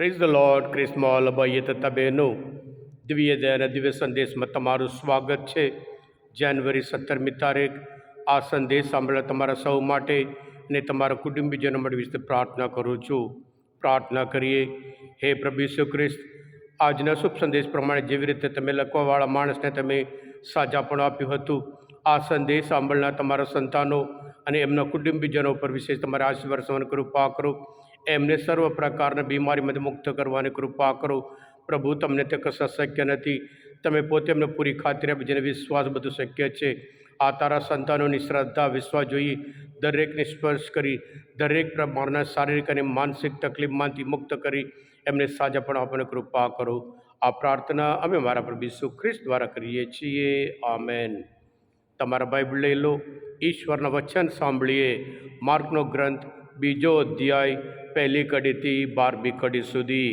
Praise the Lord ક્રિસ્મોલ ભાઈએ તથા બહેનો દિવ્ય દયાના દિવ્ય સંદેશમાં તમારું સ્વાગત છે જાન્યુઆરી સત્તરમી તારીખ આ સંદેશ સાંભળવા તમારા સૌ માટે અને તમારા કુટુંબીજનો માટે વિશે પ્રાર્થના કરું છું પ્રાર્થના કરીએ હે પ્રભુ ઈસુ ખ્રિસ્ત આજના શુભ સંદેશ પ્રમાણે જેવી રીતે તમે લખવાવાળા માણસને તમે સાજાપણું આપ્યું હતું આ સંદેશ સાંભળનાર તમારા સંતાનો અને એમના કુટુંબીજનો પર વિશેષ તમારા આશીર્વાદ સવન કૃપા કરો એમને સર્વ પ્રકારના બીમારીમાંથી મુક્ત કરવાની કૃપા કરો. પ્રભુ, તમને તે કશા શક્ય નથી. તમે પોતે એમને પૂરી ખાતરી આપી, જેને વિશ્વાસ બધું શક્ય છે. આ તારા સંતાનોની શ્રદ્ધા, વિશ્વાસ જોઈ દરેકને સ્પર્શ કરી, દરેક પ્રમાણના શારીરિક અને માનસિક તકલીફમાંથી મુક્ત કરી, એમને સાજા પણ આપવાની કૃપા કરો. આ પ્રાર્થના અમે મારા પ્રભુ ઈસુ ખ્રિસ્ત દ્વારા કરીએ છીએ. આમેન. તમારા બાઇબલ લઈ લો. ઈશ્વરના વચન સાંભળીએ. માર્કનો ગ્રંથ બીજો અધ્યાય પહેલી કડીથી બારમી કડી સુધી.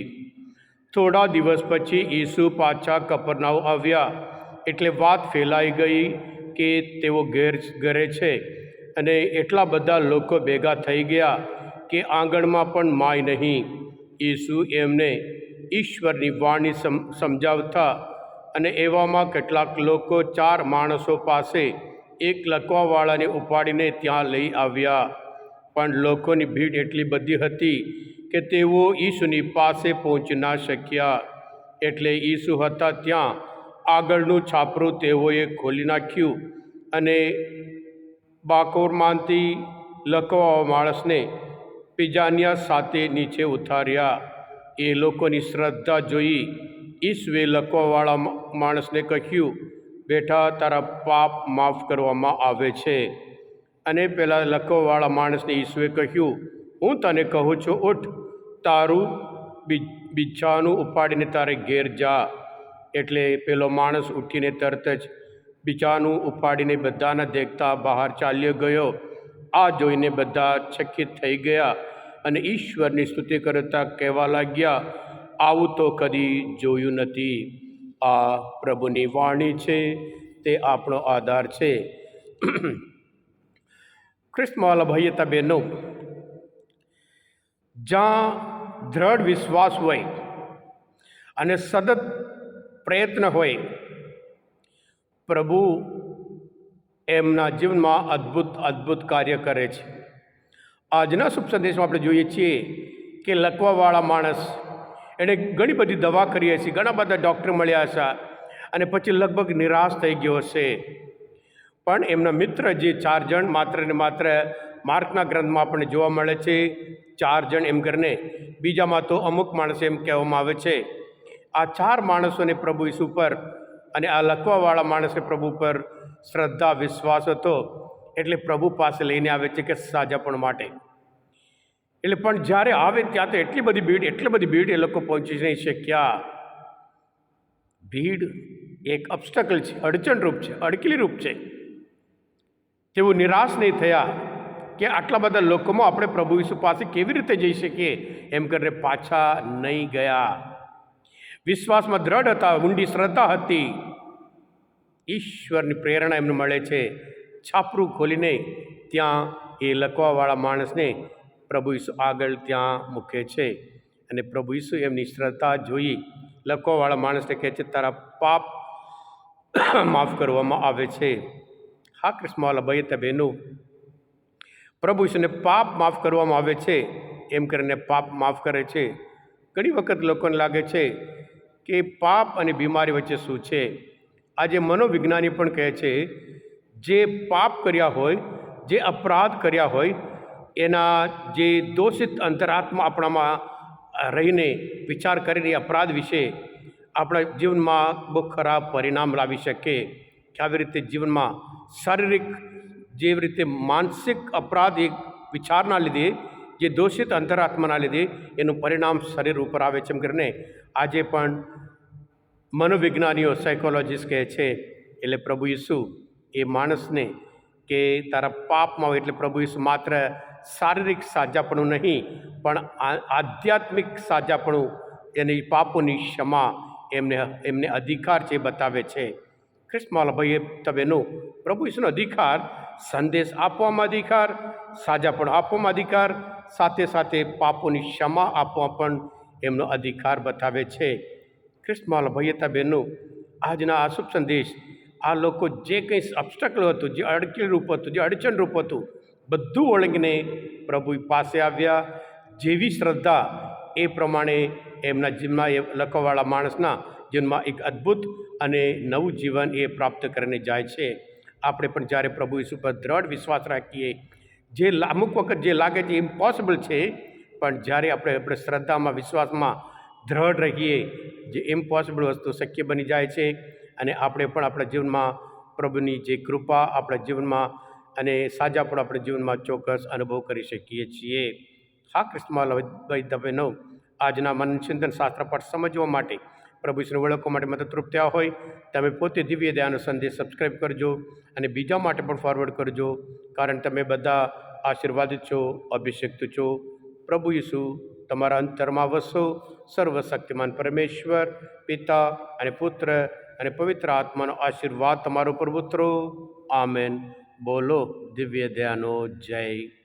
થોડા દિવસ પછી ઈસુ પાછા કપરનાવ આવ્યા. એટલે વાત ફેલાઈ ગઈ કે તેઓ ઘેર ઘરે છે અને એટલા બધા લોકો ભેગા થઈ ગયા કે આંગણમાં પણ માય નહીં. ઈસુ એમને ઈશ્વરની વાણી સમ, સમજાવતા અને એવામાં કેટલાક લોકો ચાર માણસો પાસે એક લખવાવાળાને ઉપાડીને ત્યાં લઈ આવ્યા. પણ લોકોની ભીડ એટલી બધી હતી કે તેઓ ઈસુની પાસે પહોંચી ના શક્યા. એટલે ઈસુ હતા ત્યાં આગળનું છાપરું તેઓએ ખોલી નાખ્યું અને બાકોરમાંથી લખવા માણસને પિજાનિયા સાથે નીચે ઉતાર્યા. એ લોકોની શ્રદ્ધા જોઈ ઈસુએ લખવાવાળા માણસને કહ્યું, બેટા, તારા પાપ માફ કરવામાં આવે છે. અને પેલા લખવાવાળા માણસને ઈસુએ કહ્યું, હું તને કહું છું, ઉઠ, તારું બિચ્છાનું ઉપાડીને તારે ઘેર જા. એટલે પેલો માણસ ઉઠીને તરત જ બિચાનું ઉપાડીને બધાને દેખતા બહાર ચાલ્યો ગયો. આ જોઈને બધા ચકિત થઈ ગયા અને ઈશ્વરની સ્તુતિ કરતા કહેવા લાગ્યા, આવું તો કદી જોયું નથી. આ પ્રભુની વાણી છે, તે આપણો આધાર છે. ખ્રિસ્તમાલા ભાઈએ તા બહેનો જ્યાં દ્રઢ વિશ્વાસ હોય અને સતત પ્રયત્ન હોય, પ્રભુ એમના જીવનમાં અદ્ભુત અદ્ભુત કાર્ય કરે છે. આજના શુભ સંદેશમાં આપણે જોઈએ છીએ કે લખવાવાળા માણસ, એણે ઘણી બધી દવા કરી હશે, ઘણા બધા ડૉક્ટર મળ્યા હશે અને પછી લગભગ નિરાશ થઈ ગયો હશે. પણ એમના મિત્ર જે ચાર જણ માત્ર ને માત્ર માર્કના ગ્રંથમાં આપણને જોવા મળે છે, ચાર જણ એમ કરીને. બીજામાં તો અમુક માણસ એમ કહેવામાં આવે છે, આ ચાર માણસોને પ્રભુ ઈસુ પર અને આ લખવાવાળા માણસે પ્રભુ પર શ્રદ્ધા, વિશ્વાસ હતો. એટલે પ્રભુ પાસે લઈને આવે છે કે સાજાપણ માટે. એટલે પણ જ્યારે આવે ત્યાં તો એટલી બધી ભીડ, એટલી બધી ભીડ એ લોકો પહોંચી નહીં શક્યા ભીડ એક અબસ્ટકલ છે, અડચણરૂપ છે અડકીલી રૂપ છે. તેઓ નિરાશ નહીં થયા કે આટલા બધા લોકોમાં આપણે પ્રભુ ઈસુ પાસે કેવી રીતે જઈ શકીએ? એમ કરીને પાછા નહીં ગયા. વિશ્વાસમાં દ્રઢ હતા, ઊંડી શ્રદ્ધા હતી. ઈશ્વરની પ્રેરણા એમને મળે છે. છાપરું ખોલીને ત્યાં એ લખવાવાળા માણસને પ્રભુ ઈસુ આગળ ત્યાં મૂકે છે. અને પ્રભુ ઈસુ એમની શ્રદ્ધા જોઈ લખવાવાળા માણસને કહે છે, તારા પાપ માફ કરવામાં આવે છે. ભાઈ તે બહેનો, પ્રભુ ઈશ્વરને પાપ માફ કરવામાં આવે છે, એમ કરીને પાપ માફ કરે છે. ઘણી વખત લોકોને લાગે છે કે પાપ અને બીમારી વચ્ચે શું છે? આજે મનોવિજ્ઞાની પણ કહે છે, જે પાપ કર્યા હોય, જે અપરાધ કર્યા હોય, એના જે દોષિત અંતરાત્મા આપણામાં રહીને વિચાર કરીને અપરાધ વિશે આપણા જીવનમાં બહુ ખરાબ પરિણામ લાવી શકે. કે આવી રીતે જીવનમાં શારીરિક જેવી રીતે માનસિક અપરાધ એક વિચારના લીધે, જે દોષિત અંતરાત્માના લીધે એનું પરિણામ શરીર ઉપર આવે છે એમ કરીને આજે પણ મનોવિજ્ઞાનીઓ સાયકોલોજીસ્ટ કહે છે, એટલે પ્રભુ ઈસુ એ માણસને કે તારા પાપમાં હોય એટલે પ્રભુ ઈસુ માત્ર શારીરિક સાજાપણું નહીં, પણ આધ્યાત્મિક સાજાપણું એની પાપોની ક્ષમા એમને એમને અધિકાર છે બતાવે છે. ખ્રિસ્તમાલ ભાઈએ તબેનો પ્રભુ ઈશ્વરનો અધિકાર, સંદેશ આપવામાં અધિકાર, સાજા પણ આપવામાં અધિકાર, સાથે સાથે પાપોની ક્ષમા આપવા પણ એમનો અધિકાર બતાવે છે. ખ્રિસ્તમાલ ભૈયતા બહેનો આજના આ શુભ સંદેશ, આ લોકો જે કંઈ અબસ્ટકલ હતું, જે અડચણરૂપ હતું, જે અડચણરૂપ હતું, બધું ઓળંગીને પ્રભુ પાસે આવ્યા. જેવી શ્રદ્ધા એ પ્રમાણે એમના જીમના એ લખવાવાળા માણસના જીવનમાં એક અદ્ભુત અને નવું જીવન એ પ્રાપ્ત કરીને જાય છે આપણે પણ જ્યારે પ્રભુ ઈસુ પર દ્રઢ વિશ્વાસ રાખીએ જે અમુક વખત જે લાગે છે ઇમ્પોસિબલ છે પણ જ્યારે આપણે આપણે શ્રદ્ધામાં વિશ્વાસમાં દ્રઢ રહીએ જે ઇમ્પોસિબલ વસ્તુ શક્ય બની જાય છે અને આપણે પણ આપણા જીવનમાં પ્રભુની જે કૃપા આપણા જીવનમાં અને સાજા પણ આપણા જીવનમાં ચોક્કસ અનુભવ કરી શકીએ છીએ હા કૃષ્ણમાલ દવેનો આજના મનચિંતન શાસ્ત્ર પાઠ સમજવા માટે પ્રભુ ઈશ્વરને ઓળખવા માટે મદદરૂપ થયા હોય તમે પોતે દિવ્ય દયાનો સંદેશ સબસ્ક્રાઈબ કરજો અને બીજા માટે પણ ફોરવર્ડ કરજો, કારણ તમે બધા આશીર્વાદિત છો, અભિષેક્ત છો. પ્રભુ ઈસુ, તમારા અંતરમાં વસો. સર્વશક્તિમાન પરમેશ્વર, પિતા અને પુત્ર અને પવિત્ર આત્માનો આશીર્વાદ તમારો પર ઉતરો. આમેન. બોલો, દિવ્ય દયાનો જય.